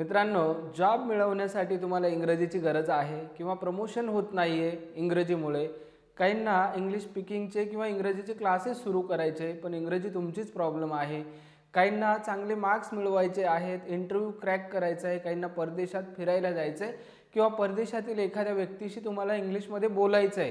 मित्रांनो जॉब मिळवण्यासाठी तुम्हाला इंग्रजीची गरज आहे किंवा प्रमोशन होत नाही आहे इंग्रजीमुळे काहींना इंग्लिश स्पीकिंगचे किंवा इंग्रजीचे क्लासेस सुरू करायचे पण इंग्रजी तुमचीच प्रॉब्लेम आहे. काहींना चांगले मार्क्स मिळवायचे आहेत इंटरव्ह्यू क्रॅक करायचा आहे काहींना परदेशात फिरायला जायचं आहे किंवा परदेशातील एखाद्या व्यक्तीशी तुम्हाला इंग्लिशमध्ये बोलायचं आहे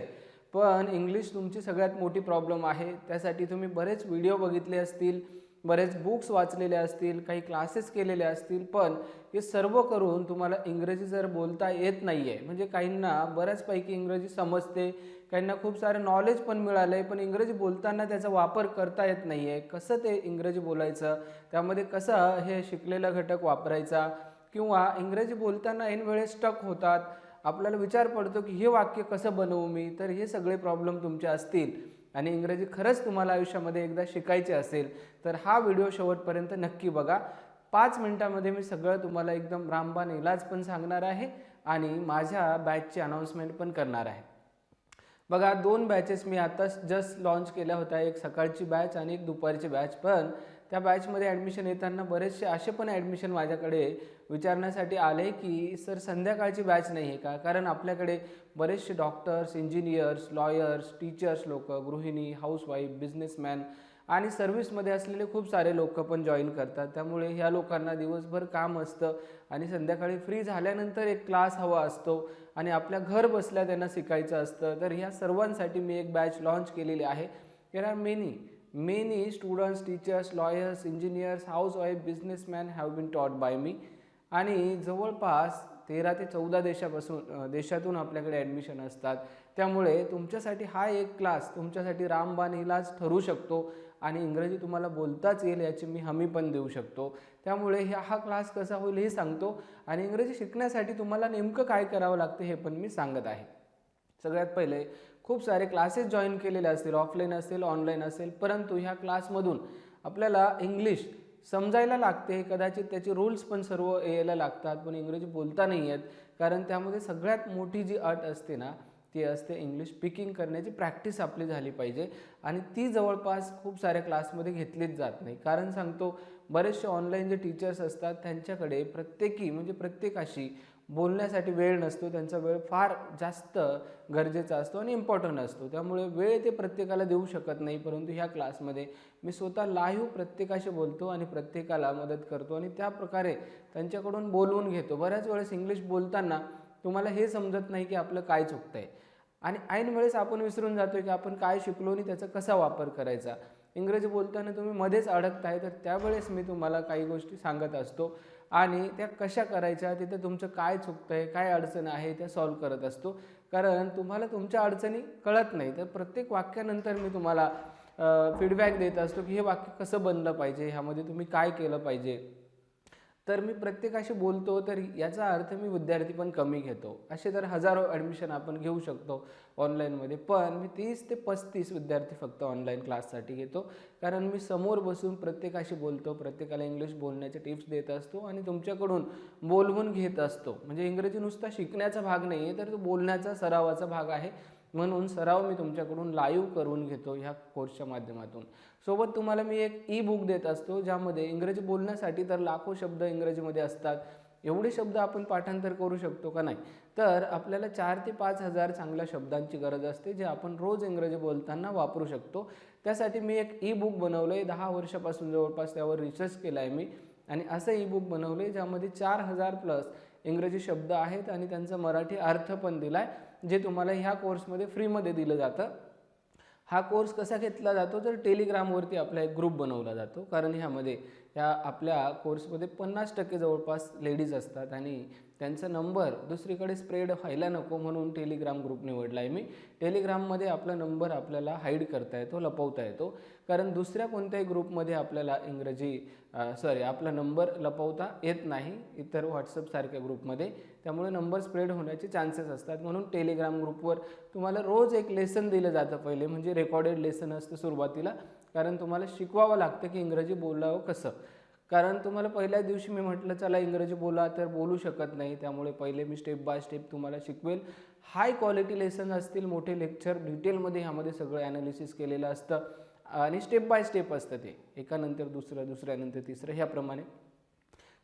पण इंग्लिश तुमची सगळ्यात मोठी प्रॉब्लेम आहे. त्यासाठी तुम्ही बरेच व्हिडिओ बघितले असतील. बरेच बुक्स वाचलेले असतील काही क्लासेस केलेले असतील पण हे सर्व करून तुम्हाला इंग्रजी जर बोलता येत नाही आहे म्हणजे काहींना बऱ्याचपैकी इंग्रजी समजते काहींना खूप सारे नॉलेज पण मिळालं आहे पण इंग्रजी बोलताना त्याचा वापर करता येत नाही आहे कसं ते इंग्रजी बोलायचं? त्यामध्ये कसं हे शिकलेला घटक वापरायचा? किंवा इंग्रजी बोलताना ऐन वेळेस स्टक होतात. आपल्याला विचार पडतो की हे वाक्य कसं बनवू मी? तर हे सगळे प्रॉब्लेम तुमचे असतील. आणि इंग्रजी खरंच तुम्हाला आयुष्यामध्ये एकदा शिकायचे असेल तर हा व्हिडिओ शेवटपर्यंत नक्की बघा. पाच मिनिटामध्ये मी सगळं तुम्हाला एकदम रामबाण इलाज पण सांगणार आहे आणि माझ्या बॅचची अनाऊन्समेंट पण करणार आहे. बघा दोन बॅचेस मी आताच जस्ट लॉन्च केल्या होत्या. एक सकाळची बॅच आणि एक दुपारची बॅच पण त्या बॅचमध्ये ॲडमिशन येताना बरेचसे असे पण ॲडमिशन माझ्याकडे विचारण्यासाठी आले की सर संध्याकाळची बॅच नाही आहे का? कारण आपल्याकडे बरेचसे डॉक्टर्स इंजिनियर्स लॉयर्स टीचर्स लोक गृहिणी हाऊसवाईफ बिझनेसमॅन आणि सर्व्हिसमध्ये असलेले खूप सारे लोक पण जॉईन करतात. त्यामुळे ह्या लोकांना दिवसभर काम असतं आणि संध्याकाळी फ्री झाल्यानंतर एक क्लास हवा असतो आणि आपल्या घर बसल्या त्यांना शिकायचं असतं. तर ह्या सर्वांसाठी मी एक बॅच लॉन्च केलेली आहे. There are many many students teachers lawyers engineers housewife businessman have been taught by me आणि जवळपास तेरा ते चौदा देशापासून देशातून आपल्याकडे ॲडमिशन असतात. त्यामुळे तुमच्यासाठी हा एक क्लास तुमच्यासाठी रामबाण इलाज ठरू शकतो आणि इंग्रजी तुम्हाला बोलताच येईल याची मी हमी पण देऊ शकतो. त्यामुळे ह्या हा क्लास कसा होईल हे सांगतो आणि इंग्रजी शिकण्यासाठी तुम्हाला नेमकं काय करावं लागतं हे पण मी सांगत आहे. सगळ्यात पहिले खूप सारे क्लासेस जॉईन केलेले असतील ऑफलाईन असेल ऑनलाईन असेल परंतु ह्या क्लासमधून आपल्याला इंग्लिश समजायला लागते कदाचित त्याचे रूल्स पण सर्व यायला लागतात पण इंग्रजी बोलता नाही आहेत कारण त्यामध्ये सगळ्यात मोठी जी अट असते ना ती असते इंग्लिश स्पीकिंग करण्याची प्रॅक्टिस आपली झाली पाहिजे. आणि ती जवळपास खूप साऱ्या क्लासमध्ये घेतलीच जात नाही. कारण सांगतो बरेचसे ऑनलाईन जे टीचर्स असतात त्यांच्याकडे प्रत्येकी म्हणजे प्रत्येकाशी बोलण्यासाठी वेळ नसतो त्यांचा वेळ फार जास्त गरजेचा असतो आणि इम्पॉर्टंट असतो. त्यामुळे वेळ ते प्रत्येकाला देऊ शकत नाही परंतु ह्या क्लासमध्ये मी स्वतः लाईव्ह प्रत्येकाशी बोलतो आणि प्रत्येकाला मदत करतो आणि त्या प्रकारे त्यांच्याकडून बोलवून घेतो. बऱ्याच वेळेस इंग्लिश बोलताना तुम्हाला हे समजत नाही की आपलं काय चुकतंय. आणि ऐन वेळेस आपण विसरून जातो की आपण काय शिकलो आणि त्याचा कसा वापर करायचा. इंग्रजी बोलताना तुम्ही मध्येच अडकताय तर त्यावेळेस मी तुम्हाला काही गोष्टी सांगत असतो. आणि त्या कशा करायच्या तिथे तुमचं काय चुकतं आहे काय अडचण आहे त्या सॉल्व करत असतो. कारण तुम्हाला तुमच्या अडचणी कळत नाही. तर प्रत्येक वाक्यानंतर मी तुम्हाला फीडबॅक देत असतो की हे वाक्य कसं बनलं पाहिजे ह्यामध्ये तुम्ही काय केलं पाहिजे. तर मी प्रत्येकाशी बोलतो तर याचा अर्थ मी विद्यार्थी पण कमी घेतो. असे तर हजारो ॲडमिशन आपण घेऊ शकतो ऑनलाईनमध्ये पण मी तीस ते पस्तीस विद्यार्थी फक्त ऑनलाईन क्लाससाठी घेतो. कारण मी समोर बसून प्रत्येकाशी बोलतो प्रत्येकाला इंग्लिश बोलण्याचे टिप्स देत असतो आणि तुमच्याकडून बोलवून घेत असतो. म्हणजे इंग्रजी नुसता शिकण्याचा भाग नाही आहे तर तो बोलण्याचा सरावाचा भाग आहे. म्हणून सराव मी तुमच्याकडून लाईव्ह करून घेतो ह्या कोर्सच्या माध्यमातून. सोबत तुम्हाला मी एक ई बुक देत असतो ज्यामध्ये इंग्रजी बोलण्यासाठी तर लाखो शब्द इंग्रजीमध्ये असतात. एवढे शब्द आपण पाठांतर करू शकतो का नाही? तर आपल्याला चार ते पाच हजार चांगल्या शब्दांची गरज असते जे आपण रोज इंग्रजी बोलताना वापरू शकतो. त्यासाठी मी एक ई बुक बनवलं आहे दहा वर्षापासून जवळपास त्यावर रिसर्च केला आहे मी. आणि असं ई बुक बनवलं आहे ज्यामध्ये चार हजार प्लस इंग्रजी शब्द आहेत आणि त्यांचा मराठी अर्थ पण दिला आहे जे तुम्हाला ह्या कोर्समध्ये फ्रीमध्ये दिलं जातं. हा कोर्स कसा घेतला जातो? तर टेलिग्रामवरती आपला एक ग्रुप बनवला जातो. कारण ह्यामध्ये या आपल्या कोर्समध्ये पन्नास टक्के जवळपास लेडीज असतात आणि त्यांचा नंबर दुसरीकडे स्प्रेड व्हायला नको म्हणून टेलिग्राम ग्रुप निवडला आहे मी टेलिग्राममध्ये आपला नंबर आपल्याला हाईड करता येतो लपवता येतो. कारण दुसऱ्या कोणत्याही ग्रुपमध्ये आपल्याला इंग्रजी सॉरी आपला नंबर लपवता येत नाही इतर व्हॉट्सअपसारख्या ग्रुपमध्ये त्यामुळे नंबर स्प्रेड होण्याचे चान्सेस असतात. म्हणून टेलिग्राम ग्रुपवर तुम्हाला रोज एक लेसन दिलं जातं पहिले. म्हणजे रेकॉर्डेड लेसन असतं सुरुवातीला. कारण तुम्हाला शिकवावं लागतं की इंग्रजी बोलावं कसं. कारण तुम्हाला पहिल्या दिवशी मी म्हटलं चला इंग्रजी बोला तर बोलू शकत नाही. त्यामुळे पहिले मी स्टेप बाय स्टेप तुम्हाला शिकवेल. हाय क्वालिटी लेसन असतील मोठे लेक्चर डिटेलमध्ये ह्यामध्ये सगळं ॲनालिसिस केलेलं असतं. आणि स्टेप बाय स्टेप असतं ते. एकानंतर दुसरं दुसऱ्यानंतर तिसरं ह्याप्रमाणे.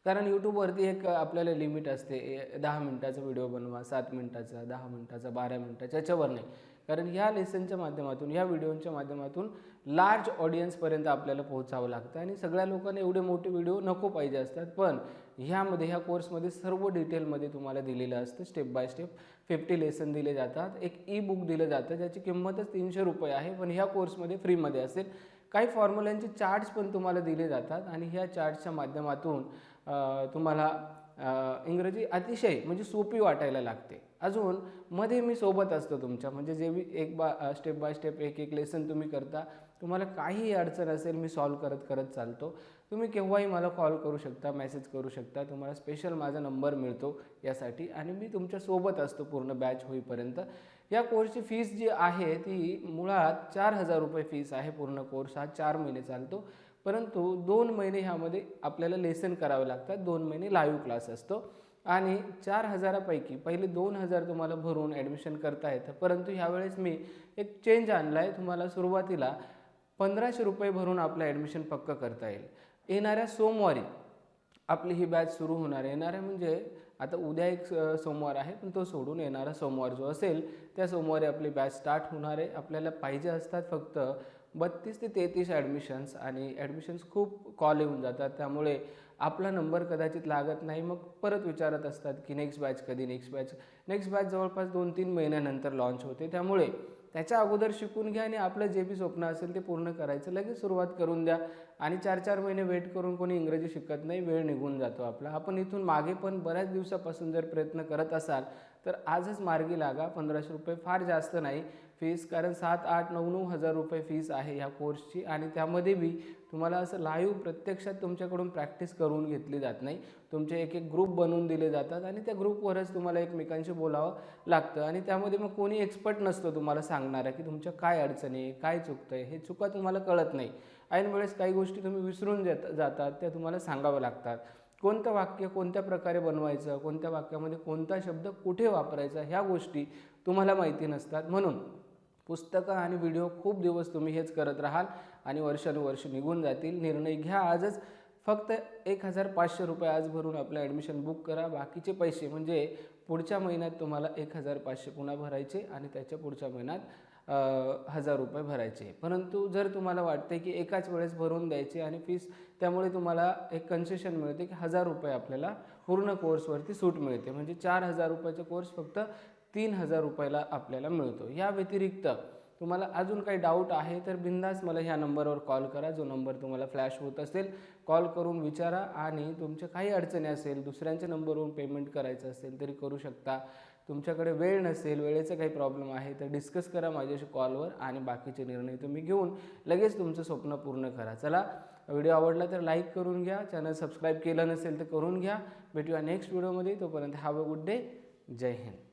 कारण यूट्यूबवरती एक आपल्याला लिमिट असते. दहा मिनटाचा व्हिडिओ बनवा सात मिनटाचा दहा मिनटाचा बारा मिनटाचा याच्यावर नाही. कारण ह्या लेसनच्या माध्यमातून ह्या व्हिडिओच्या माध्यमातून लार्ज ऑडियन्सपर्यंत आपल्याला पोहोचावं लागतं आणि सगळ्या लोकांना एवढे मोठे व्हिडिओ नको पाहिजे असतात. पण ह्यामध्ये ह्या कोर्समध्ये सर्व डिटेलमध्ये तुम्हाला दिलेलं असतं. Step by step fifty lesson दिले जातात. एक ई बुक दिलं जातं ज्याची किंमतच तीनशे रुपये आहे पण ह्या कोर्समध्ये फ्रीमध्ये असेल. काही फॉर्म्युल्यांचे चार्ट्स पण तुम्हाला दिले जातात आणि ह्या चार्ट्सच्या माध्यमातून तुम्हाला इंग्रजी अतिशय म्हणजे सोपी वाटायला लागते. अजून मध्ये मी सोबत असतो तुमच्या. म्हणजे जे मी एक बा स्टेप बाय स्टेप एक एक लेसन तुम्ही करता तुम्हाला काही अडचण असेल मी सॉल्व करत करत चालतो. तुम्ही केव्हाही मला कॉल करू शकता मेसेज करू शकता तुम्हाला स्पेशल माझा नंबर मिळतो यासाठी आणि मी तुमच्यासोबत असतो पूर्ण बॅच होईपर्यंत. या कोर्सची फीस जी आहे ती मुळात चार हजार रुपये फीस आहे पूर्ण कोर्स हा चार महिने चालतो. परंतु दोन महिने ह्यामध्ये आपल्याला लेसन करावे लागतात. दोन महिने लाईव्ह क्लास असतो. आणि चार हजारापैकी पहिले दोन हजार तुम्हाला भरून ॲडमिशन करता येतं. परंतु ह्यावेळेस मी एक चेंज आणला आहे तुम्हाला सुरुवातीला पंधराशे रुपये भरून आपलं ॲडमिशन पक्क करता येईल. येणाऱ्या सोमवारी आपली ही बॅच सुरू होणार आहे. येणाऱ्या म्हणजे आता उद्या एक स- सोमवार आहे पण तो सोडून येणारा सोमवार जो असेल त्या सोमवारी आपली बॅच स्टार्ट होणार आहे. आपल्याला पाहिजे असतात फक्त बत्तीस ते तेहतीस ॲडमिशन्स आणि ॲडमिशन्स खूप कॉल येऊन जातात. त्यामुळे आपला नंबर कदाचित लागत नाही मग परत विचारत असतात की नेक्स्ट बॅच कधी नेक्स्ट बॅच नेक्स्ट बॅच जवळपास दोन तीन महिन्यानंतर लॉन्च होते. त्यामुळे त्याच्या अगोदर शिकून घ्या आणि आपलं जे बी स्वप्न असेल ते पूर्ण करायचं. लगेच सुरुवात करून द्या आणि चार चार महिने वेट करून कोणी इंग्रजी शिकत नाही वेळ निघून जातो आपला. आपण इथून मागे पण बऱ्याच दिवसापासून जर प्रयत्न करत असाल तर आजच मार्गी लागा. पंधराशे रुपये फार जास्त नाही. फीस कारण सात आठ नऊ नऊ हजार रुपये फीस आहे ह्या कोर्सची आणि त्यामध्ये बी तुम्हाला असं लाईव्ह प्रत्यक्षात तुमच्याकडून प्रॅक्टिस करून घेतली जात नाही. तुमचे एक एक ग्रुप बनवून दिले जातात आणि त्या ग्रुपवरच तुम्हाला एकमेकांशी बोलावं लागतं. आणि त्यामध्ये मग कोणी एक्सपर्ट नसतो तुम्हाला सांगणारा की तुमच्या काय अडचणी आहे काय चुकतं आहे हे चुका तुम्हाला कळत नाही. ऐन वेळेस काही गोष्टी तुम्ही विसरून जात जातात त्या तुम्हाला सांगाव्या लागतात. कोणतं वाक्य कोणत्या प्रकारे बनवायचं कोणत्या वाक्यामध्ये कोणता शब्द कुठे वापरायचा ह्या गोष्टी तुम्हाला माहिती नसतात. म्हणून पुस्तकं आणि व्हिडिओ खूप दिवस तुम्ही हेच करत राहाल. आणि वर्षानुवर्ष निघून जातील. निर्णय घ्या आजच. फक्त एक हजार पाचशे रुपये आज भरून आपलं ॲडमिशन बुक करा. बाकीचे पैसे म्हणजे पुढच्या महिन्यात तुम्हाला एक हजार पाचशे पुन्हा भरायचे आणि त्याच्या पुढच्या महिन्यात हजार रुपये भरायचे. परंतु जर तुम्हाला वाटते की एकाच वेळेस भरून द्यायचे आणि फीस त्यामुळे तुम्हाला एक कन्सेशन मिळते की हजार रुपये आपल्याला पूर्ण कोर्सवरती सूट मिळते. म्हणजे चार हजार रुपयाचा कोर्स फक्त तीन हजार रुपयाला आपल्याला मिळतो. या व्यतिरिक्त तुम्हाला अजून काही डाऊट आहे तर बिंदास मला ह्या नंबरवर कॉल करा. जो नंबर तुम्हाला फ्लॅश होत असेल कॉल करून विचारा आणि तुमच्या काही अडचणी असेल दुसऱ्यांच्या नंबरवरून पेमेंट करायचं असेल तरी करू शकता. तुमच्याकडे वेळ नसेल वेळेचा काही प्रॉब्लेम आहे तर डिस्कस करा माझ्याशी कॉलवर आणि बाकीचे निर्णय तुम्ही घेऊन लगेच तुमचं स्वप्न पूर्ण करा. चला व्हिडिओ आवडला तर लाईक करून घ्या. चॅनल सबस्क्राईब केलं नसेल तर करून घ्या. भेटूया नेक्स्ट व्हिडिओमध्ये तोपर्यंत हॅव अ गुड डे जय हिंद.